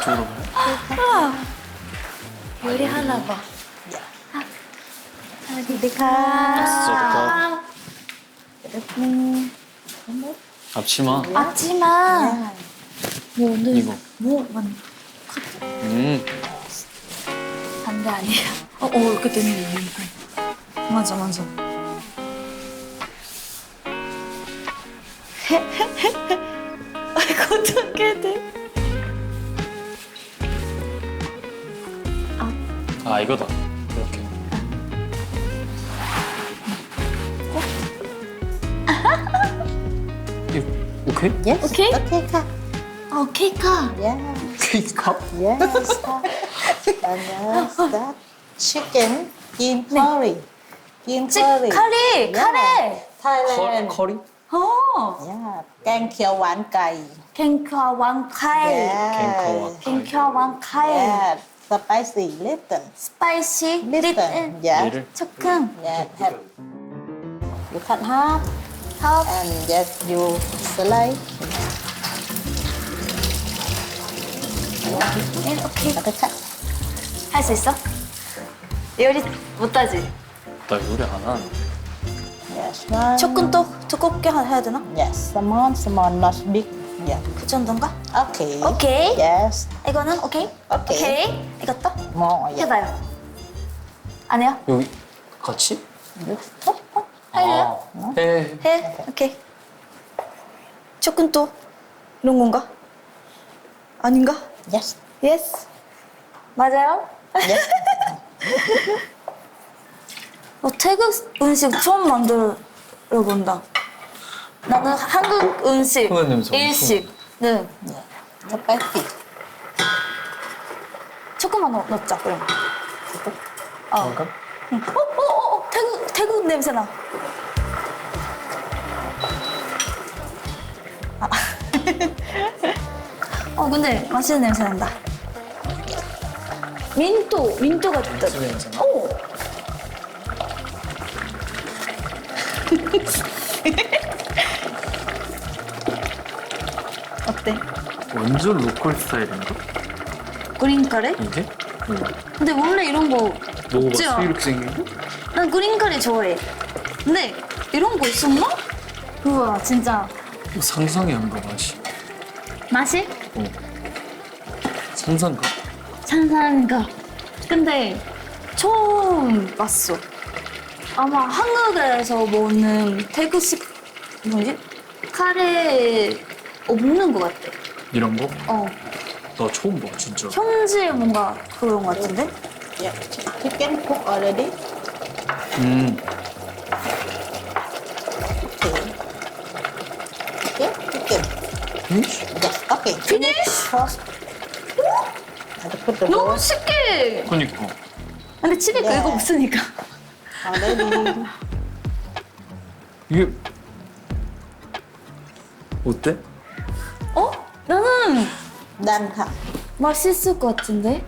이쪽으로 가요? 요리하나 봐. 아, 사와디카. 이렇게 앞치마. 앞치마. 뭐 오늘 이거. 뭐 만- 음. 반대 아니야? 어, 어 이렇게 되는 거. 맞아 맞아. 아이고 어떻게 돼? 아 이거다. 이렇게. 이거 오케이? yes 오케이? 오케이 카아 yes 케이크 컵? yes and yes that chicken green curry green 찌 curry 카레 카레. Thailand 커리? 어. yeah canh kheo h挽cay 갱카 왕카이. yeah 갱카 왕카이. yeah spicy little 스파이시 little 리튼 yeah 얘를 조금 yeah have you cut half 더 and yes you slice 이렇게 and cut 할 수 있어? 요리 못하지? 나 요리 안 하는데. yes one 조금 더 두껍게 하- 해야 되나? yes small small not big yeah 그 정도인가? okay 오케이. yes 이거는 오케이? 오케이. 이것도? more yeah 해봐요. 안 해요? 여기 같이? 할래요? 아, 해. 해. 오케이. 조금 더 이런 건가? 아닌가? yes 예스. 맞아요? yes 어, 태국 음식 처음 만들어 본다. 나는 한국 음식, 한국 냄새 엄청 일식. 네. 조금만 넣, 넣자 그럼. 어. 잠깐. 응. 어, 어, 어, 태국 태국 냄새 나. 아. 어, 근데 맛있는 냄새 난다. 민토, 민토 같다. 민트 냄새 나? 오. 어때? 완전 로컬 스타일인가? 그린 카레? 이게? 응. 근데 원래 이런 거 먹어봤어? 않아? 이렇게 생긴 거? 난 그린 카레 좋아해. 근데 이런 거 있었나? 우와 진짜 이거 상상이 안 가, 맛이. 맛이 어. 상상가? 산산가. 근데 처음 봤어. 아마 한국에서 먹는 태국식 뭐지 카레 없는 것 같아. 이런 거? 어 나 처음 봐, 진짜. 현지에 뭔가 그런 것 같은데? yeah chicken cook already 음. okay chicken 피니쉬? yes okay Finish? first and put the 너무 쉽게. 그니까. 근데 집에 네. 그거 없으니까. Already 이게. 어때? 어? 나는 done 카 맛있을 것 같은데?